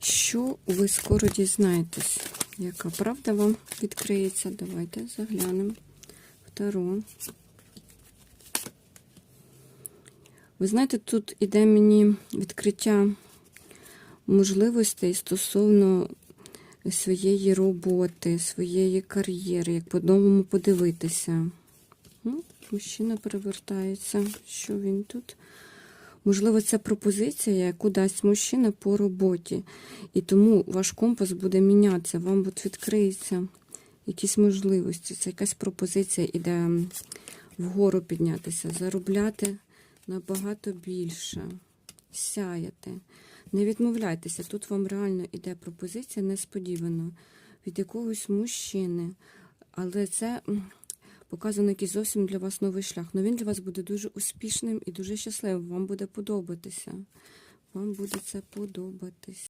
Що ви скоро дізнаєтесь? Яка правда вам відкриється? Давайте заглянемо. Второ. Ви знаєте, тут іде мені відкриття можливостей стосовно своєї роботи, своєї кар'єри, як по-новому подивитися. Ну, Мужчина перевертається. Що він тут? Можливо, це пропозиція, яку дасть мужчина по роботі. І тому ваш компас буде мінятися, вам от відкриється якісь можливості. Це якась пропозиція іде вгору піднятися, заробляти набагато більше, сяяти. Не відмовляйтеся, тут вам реально іде пропозиція несподівано від якогось мужчини. Але це показано якийсь зовсім для вас новий шлях. Ну він для вас буде дуже успішним і дуже щасливим. Вам буде подобатися. Вам буде це подобатись.